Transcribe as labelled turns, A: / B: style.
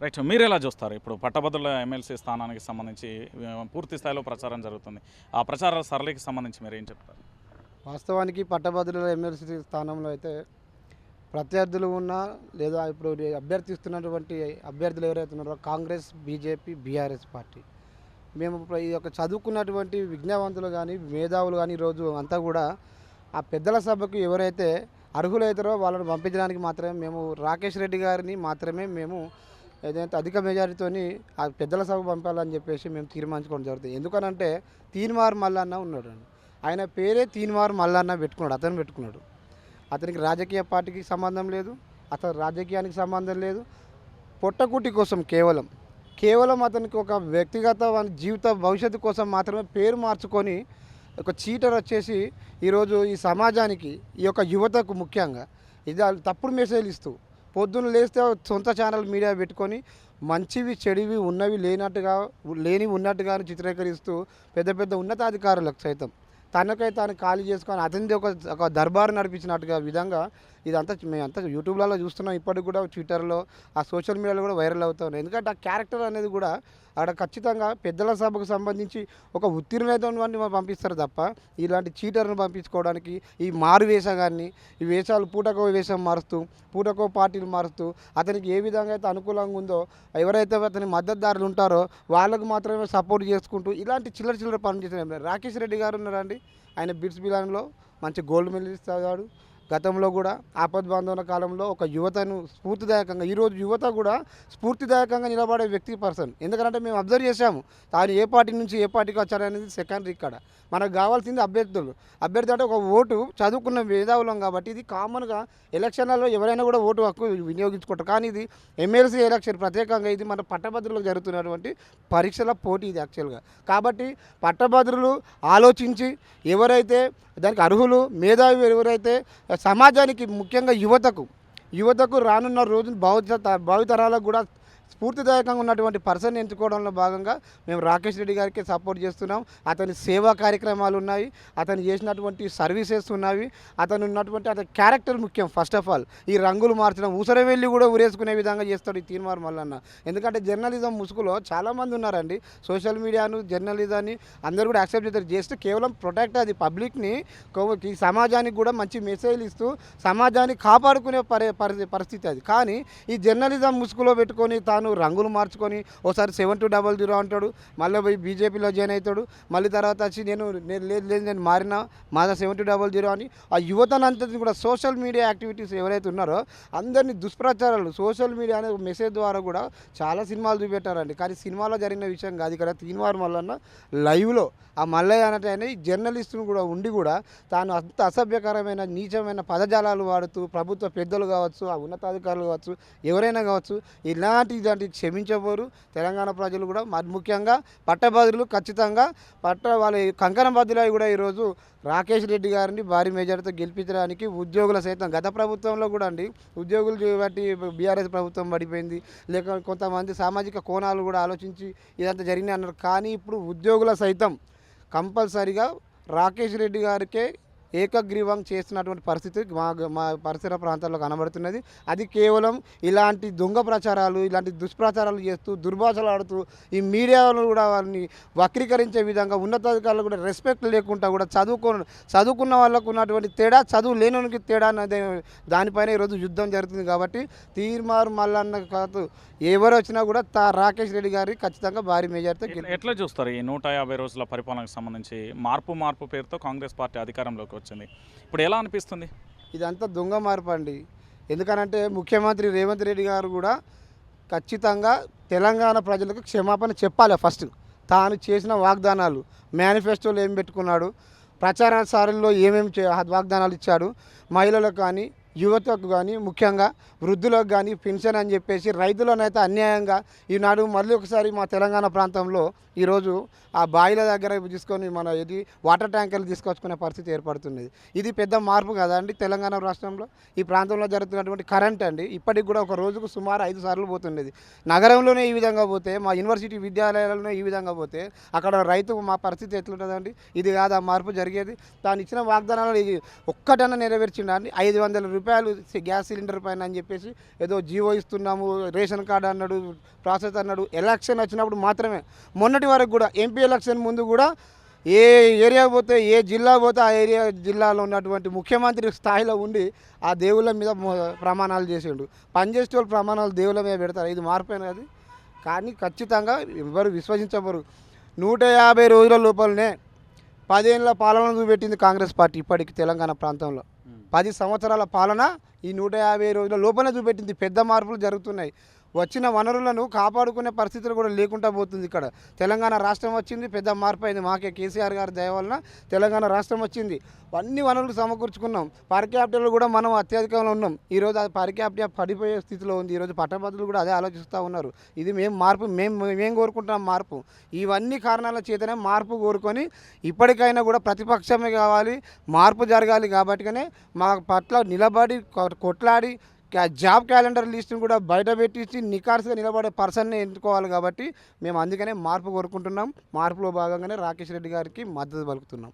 A: Right మీరు ఎలా చూస్తారు? ఇప్పుడు పట్టభద్రుల ఎమ్మెల్సీ స్థానానికి సంబంధించి పూర్తి స్థాయిలో ప్రచారం జరుగుతుంది. ఆ ప్రచార సరళికి సంబంధించి మీరు ఏం చెప్తారు?
B: వాస్తవానికి పట్టభద్రుల ఎమ్మెల్సీ స్థానంలో అయితే ప్రత్యర్థులు ఉన్నా లేదా ఇప్పుడు అభ్యర్థిస్తున్నటువంటి అభ్యర్థులు ఎవరైతే ఉన్నారో కాంగ్రెస్ బీజేపీ బీఆర్ఎస్ పార్టీ. మేము ఇప్పుడు ఈ యొక్క చదువుకున్నటువంటి విజ్ఞావంతులు కానీ మేధావులు కానీ ఈరోజు అంతా కూడా ఆ పెద్దల సభకు ఎవరైతే అర్హులైతారో వాళ్ళని పంపించడానికి మాత్రమే మేము రాకేష్ రెడ్డి గారిని మాత్రమే మేము ఏదైతే అధిక మెజారిటీతోని ఆ పెద్దల సభ పంపాలని చెప్పేసి మేము తీర్మానించుకోవడం జరుగుతుంది. ఎందుకనంటే తీన్మార్ మల్లన్న ఉన్నాడు ఆయన పేరే తీన్మార్ మల్లన్న పెట్టుకున్నాడు అతను పెట్టుకున్నాడు. అతనికి రాజకీయ పార్టీకి సంబంధం లేదు అతను రాజకీయానికి సంబంధం లేదు. పొట్టకుటి కోసం కేవలం కేవలం అతనికి ఒక వ్యక్తిగత జీవిత భవిష్యత్తు కోసం మాత్రమే పేరు మార్చుకొని ఒక చీటర్ వచ్చేసి ఈరోజు ఈ సమాజానికి ఈ యొక్క యువతకు ముఖ్యంగా ఇది తప్పుడు మెసేజ్ ఇస్తూ పొద్దున్న లేస్తే సొంత ఛానల్ మీడియా పెట్టుకొని మంచివి చెడివి ఉన్నవి లేనట్టుగా లేనివి ఉన్నట్టుగా చిత్రీకరిస్తూ పెద్ద పెద్ద ఉన్నతాధికారులకు సైతం తనకై తాను ఖాళీ చేసుకొని అతనిది ఒక ఒక దర్బారు నడిపించినట్టుగా విధంగా ఇదంతా మేమంతా యూట్యూబ్లలో చూస్తున్నాం. ఇప్పటికి కూడా ట్విట్టర్లో ఆ సోషల్ మీడియాలో కూడా వైరల్ అవుతున్నాం ఎందుకంటే ఆ క్యారెక్టర్ అనేది కూడా ఆడ ఖచ్చితంగా పెద్దల సభకు సంబంధించి ఒక ఉత్తీర్ణతని పంపిస్తారు తప్ప ఇలాంటి చీటర్ను పంపించుకోవడానికి ఈ మారు వేషాన్ని ఈ వేషాలు పూటకో వేషం మారుస్తూ పూటకో పార్టీలు మారుస్తూ అతనికి ఏ విధంగా అయితే అనుకూలంగా ఉందో ఎవరైతే అతని మద్దతుదారులు ఉంటారో వాళ్ళకు మాత్రమే సపోర్ట్ చేసుకుంటూ ఇలాంటి చిల్లర చిల్లర పనులు చేసిన రాకేష్ రెడ్డి గారు ఉన్నారండి ఆయన బిట్స్ బిలాన్లో మంచి గోల్డ్ మెడల్ ఇస్తాడు గతంలో కూడా ఆపద్బాంధవన కాలంలో ఒక యువతను స్ఫూర్తిదాయకంగా ఈరోజు యువత కూడా స్ఫూర్తిదాయకంగా నిలబడే వ్యక్తి పర్సన్. ఎందుకంటే మేము అబ్జర్వ్ చేశాము తాను ఏ పార్టీ నుంచి ఏ పార్టీకి వచ్చారనేది సెకండరీ ఇక్కడ మనకు కావాల్సింది అభ్యర్థులు. అభ్యర్థి అంటే ఒక ఓటు చదువుకున్న మేధావులం కాబట్టి ఇది కామన్గా ఎలక్షన్లలో ఎవరైనా కూడా ఓటు హక్కు వినియోగించుకుంటారు. కానీ ఇది ఎమ్మెల్సీ ఎలక్షన్ ప్రత్యేకంగా ఇది మన పట్టభద్రులకు జరుగుతున్నటువంటి పరీక్షల పోటీ ఇది యాక్చువల్గా. కాబట్టి పట్టభద్రులు ఆలోచించి ఎవరైతే దానికి అర్హులు మేధావి ఎవరైతే సమాజానికి ముఖ్యంగా యువతకు యువతకు రానున్న రోజున భవిష్యత్ భావితరాలకు కూడా స్ఫూర్తిదాయకంగా ఉన్నటువంటి పర్సన్ ఎంచుకోవడంలో భాగంగా మేము రాకేష్ రెడ్డి గారికి సపోర్ట్ చేస్తున్నాం. అతని సేవా కార్యక్రమాలు ఉన్నాయి. అతను చేసినటువంటి సర్వీసెస్ ఉన్నవి. అతను ఉన్నటువంటి అతని క్యారెక్టర్ ముఖ్యం. ఫస్ట్ ఆఫ్ ఆల్ ఈ రంగులు మార్చడం. ఊసర వెళ్ళి కూడా ఊరేసుకునే విధంగా చేస్తాడు ఈ తీర్మార్ మల్లన్న. ఎందుకంటే జర్నలిజం ముసుగులో చాలామంది ఉన్నారండి. సోషల్ మీడియాను జర్నలిజాన్ని అందరూ కూడా యాక్సెప్ట్ చేస్తారు. జస్ట్ కేవలం ప్రొటెక్ట్ అది పబ్లిక్ని ఈ సమాజానికి కూడా మంచి మెసేజ్ ఇస్తూ సమాజాన్ని కాపాడుకునే పరి పరి- పరిస్థితి అది. కానీ ఈ జర్నలిజం ముసుగులో పెట్టుకొని తాను రంగులు మార్చుకొని ఓసారి సెవెన్ టూ డబల్ జీరో అంటాడు. మళ్ళీ పోయి బీజేపీలో జాయిన్ అవుతాడు. మళ్ళీ తర్వాత వచ్చి నేను నేను లేదు లేదు నేను మారినా మాదా సెవెన్ టూ డబల్ జీరో అని ఆ యువతనంతటిని కూడా సోషల్ మీడియా యాక్టివిటీస్ ఎవరైతే ఉన్నారో అందరినీ దుష్ప్రచారాలు సోషల్ మీడియా అనే మెసేజ్ ద్వారా కూడా చాలా సినిమాలు చూపెట్టారండి. కానీ సినిమాలో జరిగిన విషయం కాదు. ఇక్కడ తీన్వారు మల్లన్న లైవ్లో ఆ మల్లయ్య అన్నట్టు ఈ జర్నలిస్టును కూడా ఉండి కూడా తాను అంత అసభ్యకరమైన నీచమైన పదజాలాలు వాడుతూ ప్రభుత్వ పెద్దలు కావచ్చు ఆ ఉన్నతాధికారులు కావచ్చు ఎవరైనా కావచ్చు ఇలాంటి దాన్ని క్షమించబోరు. తెలంగాణ ప్రజలు కూడా మరి ముఖ్యంగా పట్టభద్రులు ఖచ్చితంగా పట్ట వాళ్ళ కంకణ బద్దులై కూడా ఈరోజు రాకేష్ రెడ్డి గారిని భారీ మెజార్టీతో గెలిపించడానికి ఉద్యోగుల సైతం గత ప్రభుత్వంలో కూడా అండి ఉద్యోగులు బట్టి బీఆర్ఎస్ ప్రభుత్వం పడిపోయింది. లేక కొంతమంది సామాజిక కోణాలు కూడా ఆలోచించి ఇదంతా జరిగినాయి అన్నారు. కానీ ఇప్పుడు ఉద్యోగుల సైతం కంపల్సరిగా రాకేష్ రెడ్డి గారికే ఏకగ్రీవం చేస్తున్నటువంటి పరిస్థితి మా మా పరిసర ప్రాంతాల్లో కనబడుతున్నది. అది కేవలం ఇలాంటి దొంగ ప్రచారాలు ఇలాంటి దుష్ప్రచారాలు చేస్తూ దుర్భాషలు ఆడుతూ ఈ మీడియాలో కూడా వారిని వక్రీకరించే విధంగా ఉన్నతాధికారులు కూడా రెస్పెక్ట్ లేకుండా కూడా చదువుకో చదువుకున్న వాళ్ళకు ఉన్నటువంటి తేడా చదువు లేనికి తేడా అనేది దానిపైన ఈరోజు యుద్ధం జరుగుతుంది కాబట్టి తీర్మారు మల్లన్న కాదు. ఎవరు వచ్చినా కూడా తా రాకేష్ రెడ్డి గారి ఖచ్చితంగా భారీ మెజార్టీతో
A: ఎట్లా- ఎట్లా చూస్తారు ఈ నూట యాభై రోజుల పరిపాలనకు సంబంధించి మార్పు మార్పు పేరుతో కాంగ్రెస్ పార్టీ అధికారంలోకి వచ్చింది? ఇప్పుడు ఎలా అనిపిస్తుంది?
B: ఇదంతా దొంగ మార్పు అండి. ఎందుకనంటే ముఖ్యమంత్రి రేవంత్ రెడ్డి గారు కూడా ఖచ్చితంగా తెలంగాణ ప్రజలకు క్షమాపణ చెప్పాలి ఫస్ట్. తాను చేసిన వాగ్దానాలు మేనిఫెస్టోలో ఏం పెట్టుకున్నాడు ప్రచార సారుల్లో ఏమేమి వాగ్దానాలు ఇచ్చాడు మహిళలకు కానీ యువతకు కానీ ముఖ్యంగా వృద్ధులకు కానీ పెన్షన్ అని చెప్పేసి రైతులనైతే అన్యాయంగా ఈనాడు మళ్ళీ ఒకసారి మా తెలంగాణ ప్రాంతంలో ఈరోజు ఆ బాయిల దగ్గర తీసుకొని మన ఇది వాటర్ ట్యాంకర్లు తీసుకొచ్చుకునే పరిస్థితి ఏర్పడుతున్నది. ఇది పెద్ద మార్పు కదండి తెలంగాణ రాష్ట్రంలో? ఈ ప్రాంతంలో జరుగుతున్నటువంటి కరెంట్ అండి ఇప్పటికి కూడా ఒక రోజుకు సుమారు ఐదు సార్లు పోతున్నది. నగరంలోనే ఈ విధంగా పోతే మా యూనివర్సిటీ విద్యాలయాలలోనే ఈ విధంగా పోతే అక్కడ రైతు మా పరిస్థితి ఎట్లుంటుందండి? ఇది కాదు? ఆ మార్పు జరిగేది? తాను ఇచ్చిన వాగ్దానాలు ఇది ఒక్కటన్నా నెరవేర్చిండా ఐదు వందల రూపాయలు రూపాయలు గ్యాస్ సిలిండర్ పైన అని చెప్పేసి ఏదో జీవో ఇస్తున్నాము రేషన్ కార్డు అన్నాడు ప్రాసెస్ అన్నాడు ఎలక్షన్ వచ్చినప్పుడు మాత్రమే. మొన్నటి వరకు కూడా ఎంపీ ఎలక్షన్ ముందు కూడా ఏ ఏరియా పోతే ఏ జిల్లా పోతే ఆ ఏరియా జిల్లాలో ఉన్నటువంటి ముఖ్యమంత్రి స్థాయిలో ఉండి ఆ దేవుళ్ళ మీద మొ- ప్రమాణాలు చేసిండు. పనిచేసే వాళ్ళు ప్రమాణాలు దేవుళ్ళ మీద పెడతారు. ఇది మారిపోయినది అది. కానీ ఖచ్చితంగా ఎవరు విశ్వసించబరు. నూట యాభై రోజుల లోపలనే పదేళ్ళ పాలన చూపెట్టింది కాంగ్రెస్ పార్టీ ఇప్పటికి తెలంగాణ ప్రాంతంలో. పది సంవత్సరాల పాలన ఈ నూట యాభై రోజుల లోపలే చూపెట్టింది. పెద్ద మార్పులు జరుగుతున్నాయి. వచ్చిన వనరులను కాపాడుకునే పరిస్థితులు కూడా లేకుండా పోతుంది ఇక్కడ. తెలంగాణ రాష్ట్రం వచ్చింది పెద్ద మార్పు అయింది. మాకే కేసీఆర్ గారి దయ వలన తెలంగాణ రాష్ట్రం వచ్చింది. అన్ని వనరులు సమకూర్చుకున్నాం. పర్ క్యాపిటల్ కూడా మనం అత్యధికంలో ఉన్నాం. ఈరోజు అది పర్ క్యాపిటల్ పడిపోయే స్థితిలో ఉంది. ఈరోజు పట్టభద్రులు కూడా అదే ఆలోచిస్తూ ఉన్నారు. ఇది మేము మార్పు మేము మేము కోరుకుంటున్నాం మార్పు. ఇవన్నీ కారణాల చేతనే మార్పు కోరుకొని ఇప్పటికైనా కూడా ప్రతిపక్షమే కావాలి. మార్పు జరగాలి కాబట్టిగానే మా పట్ల నిలబడి కొట్లాడి జాబ్ క్యాలెండర్ లిస్ట్ని కూడా బయట పెట్టించి నికార్సుగా నిలబడే పర్సన్ని ఎన్నుకోవాలి కాబట్టి మేము అందుకనే మార్పు కోరుకుంటున్నాం. మార్పులో భాగంగానే రాకేష్ రెడ్డి గారికి మద్దతు పలుకుతున్నాం.